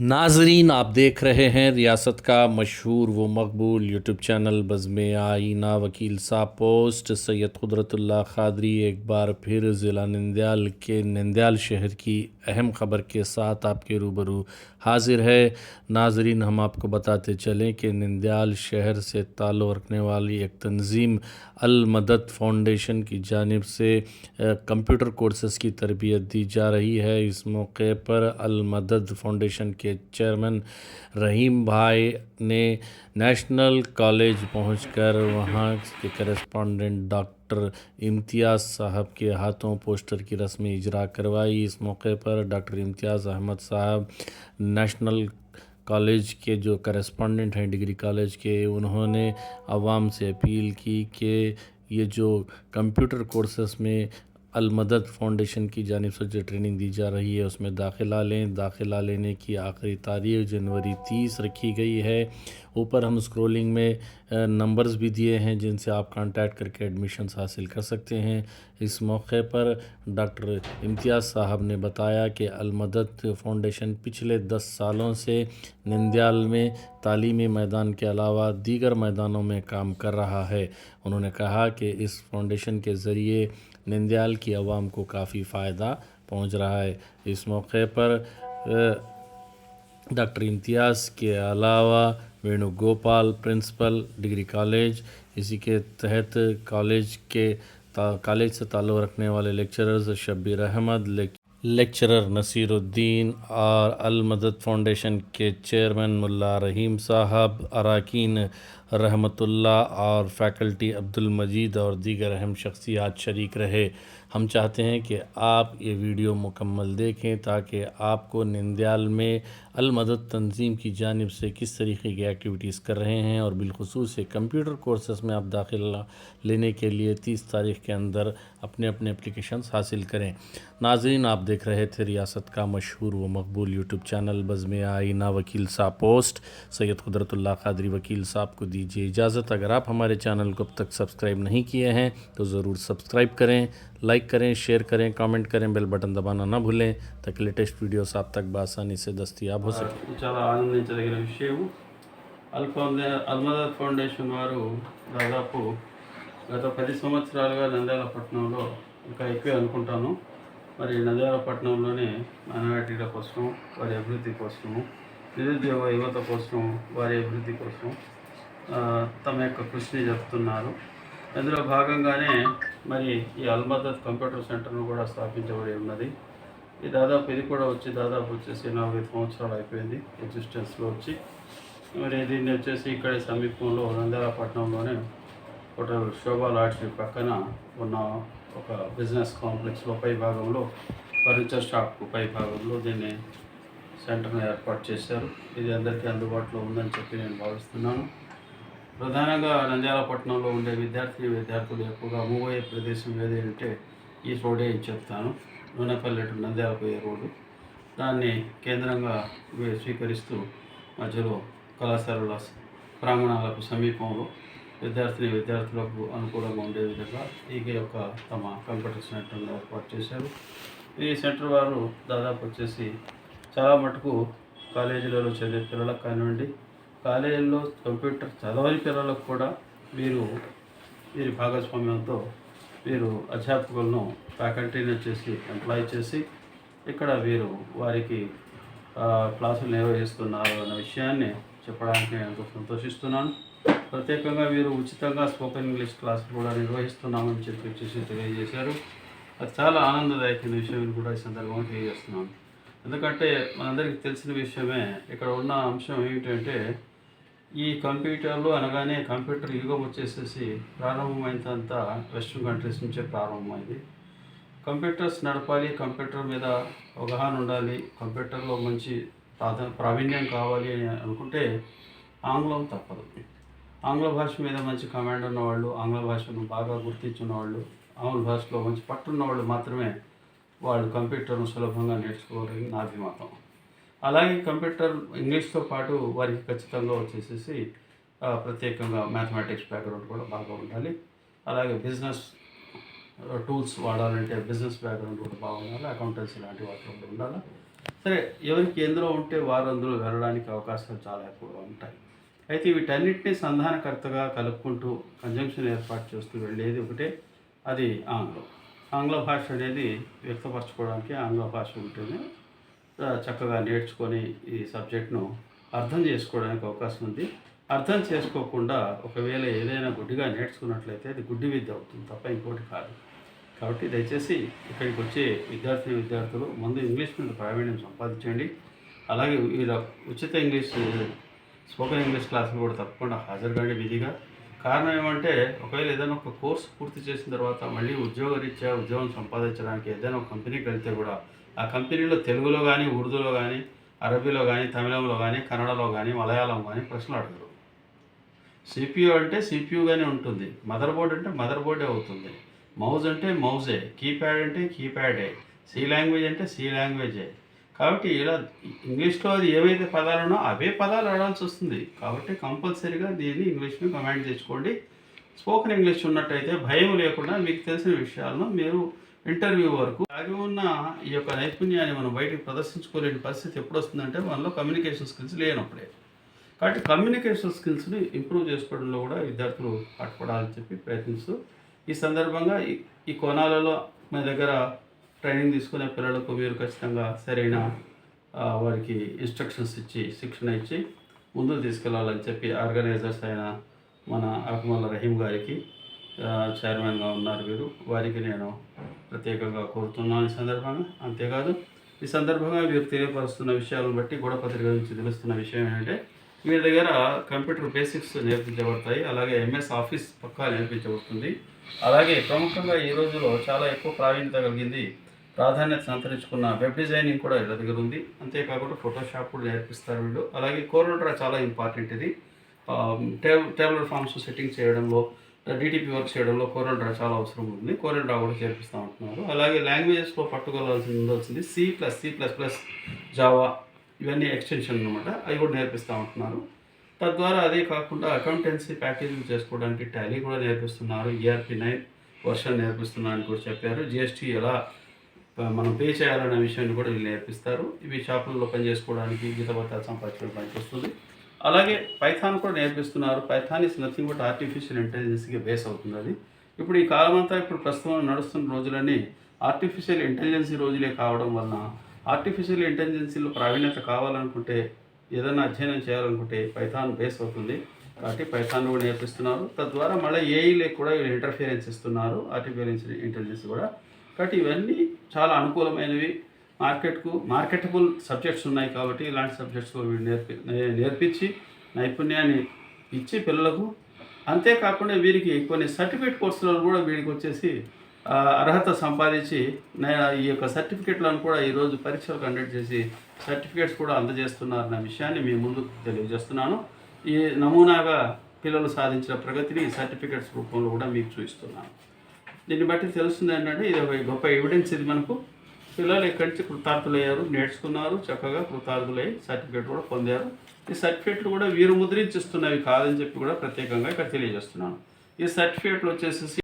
ناظرین، آپ دیکھ رہے ہیں ریاست کا مشہور و مقبول یوٹیوب چینل بزم آئینہ وکیل صاحب پوسٹ، سید قدرت اللہ خادری، ایک بار پھر ضلع نندیال کے نندیال شہر کی اہم خبر کے ساتھ آپ کے روبرو حاضر ہے۔ ناظرین، ہم آپ کو بتاتے چلیں کہ نندیال شہر سے تعلق رکھنے والی ایک تنظیم المدد فاؤنڈیشن کی جانب سے کمپیوٹر کورسز کی تربیت دی جا رہی ہے۔ اس موقع پر المدد فاؤنڈیشن کے کے چیئرمین رحیم بھائی نے نیشنل کالج پہنچ کر وہاں کے کرسپانڈنٹ ڈاکٹر امتیاز صاحب کے ہاتھوں پوسٹر کی رسمی اجرا کروائی۔ اس موقع پر ڈاکٹر امتیاز احمد صاحب نیشنل کالج کے جو کرسپانڈنٹ ہیں ڈگری کالج کے، انہوں نے عوام سے اپیل کی کہ یہ جو کمپیوٹر کورسز میں المدد فاؤنڈیشن کی جانب سے جو ٹریننگ دی جا رہی ہے، اس میں داخلہ لیں۔ داخلہ لینے کی آخری تاریخ جنوری تیس رکھی گئی ہے۔ اوپر ہم اسکرولنگ میں نمبرز بھی دیے ہیں جن سے آپ کانٹیکٹ کر کے ایڈمیشنز حاصل کر سکتے ہیں۔ اس موقع پر ڈاکٹر امتیاز صاحب نے بتایا کہ المدد فاؤنڈیشن پچھلے دس سالوں سے نندیال میں تعلیمی میدان کے علاوہ دیگر میدانوں میں کام کر رہا ہے۔ انہوں نے کہا کہ اس فاؤنڈیشن کے ذریعے نندیال کی عوام کو کافی فائدہ پہنچ رہا ہے۔ اس موقع پر ڈاکٹر امتیاز کے علاوہ وینو گوپال پرنسپل، ڈگری کالج، اسی کے تحت کالج کے کالج سے تعلق رکھنے والے لیکچررز شبیر احمد لیکچرر نصیر الدین اور المدد فاؤنڈیشن کے چیئرمین ملا رحیم صاحب، اراکین رحمت اللہ اور فیکلٹی عبد المجید اور دیگر اہم شخصیات شریک رہے۔ ہم چاہتے ہیں کہ آپ یہ ویڈیو مکمل دیکھیں تاکہ آپ کو نندیال میں المدد تنظیم کی جانب سے کس طریقے کی ایکٹیویٹیز کر رہے ہیں اور بالخصوص کمپیوٹر کورسز میں آپ داخلہ لینے کے لیے تیس تاریخ کے اندر اپنے اپنے اپلیکیشنز حاصل کریں۔ ناظرین، آپ دیکھ رہے تھے ریاست کا مشہور و مقبول یوٹیوب چینل بزم آئینہ وکیل صاحب پوسٹ۔ سید قدرت اللہ قادری وکیل صاحب کو دی دیجیے اجازت۔ اگر آپ ہمارے چینل کو اب تک سبسکرائب نہیں کیے ہیں تو ضرور سبسکرائب کریں، لائک کریں، شیئر کریں، کامنٹ کریں، بیل بٹن دبانا نہ بھولیں تاکہ لیٹسٹ ویڈیوز آپ تک با آسانی سے دستیاب ہو سکے چالا آنند فاؤنڈن وار داد گت پہ سوتر گزال پٹن میں مر ندال پٹن میں میناری واری ابدھی نیوتھوں واری ابدھی తమ యొక్క కృషిని జరుపుతున్నారు. అందులో భాగంగానే మరి ఈ అల్మదత్ కంప్యూటర్ సెంటర్ను కూడా స్థాపించబడి ఉన్నది. ఈ దాదాపు ఇది కూడా వచ్చి దాదాపు వచ్చేసి నలభై సంవత్సరాలు అయిపోయింది ఎగ్జిస్టెన్స్లో వచ్చి. మరి దీన్ని వచ్చేసి ఇక్కడ సమీపంలో నంద్యాల ఒక హోటల్ శోభా లాడ్జీ పక్కన ఉన్న ఒక బిజినెస్ కాంప్లెక్స్లో పై భాగంలో ఫర్నిచర్ షాప్ పై భాగంలో దీన్ని సెంటర్ని ఏర్పాటు చేశారు. ఇది అందరికీ అందుబాటులో ఉందని చెప్పి నేను భావిస్తున్నాను. ప్రధానంగా నంద్యాల పట్టణంలో ఉండే విద్యార్థి విద్యార్థులు ఎక్కువగా మూవ్ అయ్యే ప్రదేశం ఏది అంటే ఈ రోడే చెప్తాను. నూనెపల్లి టు నంద్యాల పోయే రోడ్డు. దాన్ని కేంద్రంగా స్వీకరిస్తూ మధ్యలో కళాశాలల ప్రాంగణాలకు సమీపంలో విద్యార్థిని విద్యార్థులకు అనుకూలంగా ఉండే విధంగా ఈ యొక్క తమ కంప్యూటర్ సెంటర్ను ఏర్పాటు చేశారు. ఈ సెంటర్ వారు దాదాపు వచ్చేసి చాలా మటుకు కాలేజీలలో చదివే పిల్లలకు కానివ్వండి కాలేజీల్లో కంప్యూటర్ చదవని పిల్లలకు కూడా వీరు వీరి భాగస్వామ్యంతో మీరు అధ్యాపకులను ఫ్యాకల్టీని చేసి ఎంప్లాయ్ చేసి ఇక్కడ వీరు వారికి క్లాసులు నిర్వహిస్తున్నారు అన్న విషయాన్ని చెప్పడానికి నేను సంతోషిస్తున్నాను. ప్రత్యేకంగా వీరు ఉచితంగా స్పోకెన్ ఇంగ్లీష్ క్లాసులు కూడా నిర్వహిస్తున్నామని చెప్పి చేసి తెలియజేశారు. అది చాలా ఆనందదాయకమైన విషయం కూడా ఈ సందర్భంగా తెలియజేస్తున్నాను. ఎందుకంటే మనందరికీ తెలిసిన విషయమే ఇక్కడ ఉన్న అంశం ఏమిటంటే ఈ కంప్యూటర్లు అనగానే కంప్యూటర్ యుగం వచ్చేసేసి ప్రారంభమైనంతా వెస్ట్రన్ కంట్రీస్ నుంచే ప్రారంభమైంది. కంప్యూటర్స్ నడపాలి కంప్యూటర్ మీద అవగాహన ఉండాలి కంప్యూటర్లో మంచి ప్రాధా ప్రావీణ్యం కావాలి అని అనుకుంటే ఆంగ్లం తప్పదు. ఆంగ్ల భాష మీద మంచి కమాండ్ ఉన్నవాళ్ళు ఆంగ్ల భాషను బాగా గుర్తించున్న వాళ్ళు ఆంగ్ల భాషలో మంచి పట్టున్న వాళ్ళు మాత్రమే వాళ్ళు కంప్యూటర్ను సులభంగా నేర్చుకోవాలని నా అభిమతం. అలాగే కంప్యూటర్ ఇంగ్లీష్తో పాటు వారికి ఖచ్చితంగా వచ్చేసేసి ప్రత్యేకంగా మ్యాథమెటిక్స్ బ్యాక్గ్రౌండ్ కూడా బాగా ఉండాలి. అలాగే బిజినెస్ టూల్స్ వాడాలంటే బిజినెస్ బ్యాక్గ్రౌండ్ కూడా బాగుండాలి అకౌంటెన్సీ లాంటి వాటిలో కూడా ఉండాలి. సరే ఎవరికి ఎందులో ఉంటే వారు అందులో వెళ్ళడానికి అవకాశాలు చాలా ఎక్కువగా ఉంటాయి. అయితే వీటన్నిటిని సంధానకర్తగా కలుపుకుంటూ కంజంక్షన్ ఏర్పాటు చేస్తూ వెళ్ళేది ఒకటే అది ఆంగ్లం. ఆంగ్ల భాష అనేది వ్యక్తపరచుకోవడానికి ఆంగ్ల భాష ఉంటేనే చక్కగా నేర్చుకొని ఈ సబ్జెక్ట్ను అర్థం చేసుకోవడానికి అవకాశం ఉంది. అర్థం చేసుకోకుండా ఒకవేళ ఏదైనా గుడ్డిగా నేర్చుకున్నట్లయితే అది గుడ్డి విద్య అవుతుంది తప్ప ఇంకోటి కాదు. కాబట్టి దయచేసి ఇక్కడికి వచ్చే విద్యార్థిని విద్యార్థులు ముందు ఇంగ్లీష్ మీద ప్రావీణ్యం సంపాదించండి. అలాగే వీళ్ళ ఉచిత ఇంగ్లీష్ స్పోకెన్ ఇంగ్లీష్ క్లాసులు కూడా తప్పకుండా హాజరుగానే విధిగా. కారణం ఏమంటే ఒకవేళ ఏదైనా ఒక కోర్స్ పూర్తి చేసిన తర్వాత మళ్ళీ ఉద్యోగరీత్యా ఉద్యోగం సంపాదించడానికి ఏదైనా ఒక కంపెనీకి వెళ్తే కూడా ఆ కంపెనీలో తెలుగులో కానీ ఉర్దూలో కానీ అరబీలో కానీ తమిళంలో కానీ కన్నడలో కానీ మలయాళం కానీ ప్రశ్నలు అడగరు. సిపియు అంటే సిపియుగానే ఉంటుంది. మదర్ బోర్డ్ అంటే మదర్ బోర్డే అవుతుంది. మౌజ్ అంటే మౌజే. కీప్యాడ్ అంటే కీప్యాడే. సి లాంగ్వేజ్ అంటే సి లాంగ్వేజే. కాబట్టి ఇలా ఇంగ్లీష్లో అది ఏవైతే పదాలు ఉన్నో అవే పదాలు ఆడాల్సి వస్తుంది. కాబట్టి కంపల్సరీగా దీన్ని ఇంగ్లీష్ని కమాండ్ తెచ్చుకోండి స్పోకెన్ ఇంగ్లీష్ ఉన్నట్టయితే భయం లేకుండా మీకు తెలిసిన విషయాలను మీరు ఇంటర్వ్యూ వరకు ఆగి ఉన్న ఈ యొక్క నైపుణ్యాన్ని మనం బయటకు ప్రదర్శించుకోలేని పరిస్థితి ఎప్పుడు వస్తుందంటే మనలో కమ్యూనికేషన్ స్కిల్స్ లేనప్పుడే. కాబట్టి కమ్యూనికేషన్ స్కిల్స్ని ఇంప్రూవ్ చేసుకోవడంలో కూడా విద్యార్థులు పట్టుకోవడాలని చెప్పి ప్రయత్నిస్తూ ఈ సందర్భంగా ఈ- ఈ కోణాలలో మన దగ్గర ట్రైనింగ్ తీసుకునే పిల్లలకు మీరు ఖచ్చితంగా సరైన వారికి ఇన్స్ట్రక్షన్స్ ఇచ్చి శిక్షణ ఇచ్చి ముందుకు తీసుకెళ్ళాలని చెప్పి ఆర్గనైజర్స్ అయిన మన అహ్మల్ రహీం గారికి చైర్మన్గా ఉన్నారు వీరు. వారికి నేను ప్రత్యేకంగా కోరుతున్నాను ఈ సందర్భంగా. అంతేకాదు ఈ సందర్భంగా వీరు తెలియపరుస్తున్న విషయాలను బట్టి గూడపత్రిక నుంచి తెలుస్తున్న విషయం ఏంటంటే వీరి దగ్గర కంప్యూటర్ బేసిక్స్ నేర్పించబడతాయి అలాగే ఎంఎస్ ఆఫీస్ పక్కా నేర్పించబడుతుంది. అలాగే ప్రముఖంగా ఈ రోజులో చాలా ఎక్కువ ప్రావీణ్యత కలిగింది ప్రాధాన్యత సంతరించుకున్న వెబ్ డిజైనింగ్ కూడా వీళ్ళ దగ్గర ఉంది. అంతేకాకుండా ఫోటోషాప్ కూడా నేర్పిస్తారు వీళ్ళు. అలాగే కోరోడ్రా చాలా ఇంపార్టెంట్ ఇది. టేబుల్ టేబుల్ ఫామ్స్ సెట్టింగ్ చేయడంలో డిటిపి వర్క్ చేయడంలో కోరల్డ్రా చాలా అవసరం ఉంది. కోరల్డ్రా కూడా చేర్పిస్తూ ఉంటున్నారు. అలాగే లాంగ్వేజెస్లో పట్టుకోవాల్సి ఉండాల్సింది C plus C plus plus Java ఇవన్నీ ఎక్స్టెన్షన్ అనమాట అవి కూడా నేర్పిస్తూ ఉంటున్నారు. తద్వారా అదే కాకుండా అకౌంటెన్సీ ప్యాకేజింగ్ చేసుకోవడానికి టాలీ కూడా నేర్పిస్తున్నారు. ఈఆర్పి నైన్ వర్షన్ నేర్పిస్తున్నారని కూడా చెప్పారు. జిఎస్టీ ఎలా మనం పే చేయాలనే విషయాన్ని కూడా వీళ్ళు నేర్పిస్తారు. ఇవి షాపుల్లో పనిచేసుకోవడానికి గీత భత్తాలు సంపాదించడానికి వస్తుంది. అలాగే పైథాన్ కూడా నేర్పిస్తున్నారు. Python is nothing but artificial ఇంటెలిజెన్స్కి base అవుతుంది అది. ఇప్పుడు ఈ కాలం అంతా ఇప్పుడు ప్రస్తుతం నడుస్తున్న రోజులన్నీ ఆర్టిఫిషియల్ ఇంటెలిజెన్సీ రోజులే కావడం వలన ఆర్టిఫిషియల్ ఇంటెలిజెన్సీలో ప్రావీణ్యత కావాలనుకుంటే ఏదైనా అధ్యయనం చేయాలనుకుంటే పైథాన్ బేస్ అవుతుంది. కాబట్టి పైథాన్ కూడా నేర్పిస్తున్నారు. తద్వారా మళ్ళీ ఏఈలకు కూడా ఇంటర్ఫియరెన్స్ ఇస్తున్నారు. ఆర్టిఫిషియల్ ఇంటెలిజెన్స్ కూడా. కాబట్టి ఇవన్నీ చాలా అనుకూలమైనవి. మార్కెట్కు మార్కెటబుల్ సబ్జెక్ట్స్ ఉన్నాయి కాబట్టి ఇలాంటి సబ్జెక్ట్స్ నేర్పి నేర్పించి నైపుణ్యాన్ని ఇచ్చి పిల్లలకు అంతేకాకుండా వీరికి కొన్ని సర్టిఫికేట్ కోర్సులను కూడా వీరికి వచ్చేసి అర్హత సంపాదించి ఈ యొక్క సర్టిఫికేట్లను కూడా ఈరోజు పరీక్షలు కండక్ట్ చేసి సర్టిఫికేట్స్ కూడా అందజేస్తున్నారన్న విషయాన్ని మీ ముందు తెలియజేస్తున్నాను. ఈ నమూనాగా పిల్లలు సాధించిన ప్రగతిని సర్టిఫికేట్స్ రూపంలో కూడా మీకు చూపిస్తున్నాను. దీన్ని బట్టి తెలుస్తుంది ఏంటంటే ఇది ఒక గొప్ప ఎవిడెన్స్ ఇది మనకు. పిల్లలు ఇక్కడి నుంచి కృతార్థులయ్యారు? నేర్చుకున్నారు చక్కగా కృతార్థులయ్యి సర్టిఫికేట్ కూడా పొందారు. ఈ సర్టిఫికేట్లు కూడా వీరు ముద్రించిస్తున్నవి కాదని చెప్పి కూడా ప్రత్యేకంగా ఇక్కడ తెలియజేస్తున్నాను. ఈ సర్టిఫికేట్లు వచ్చేసి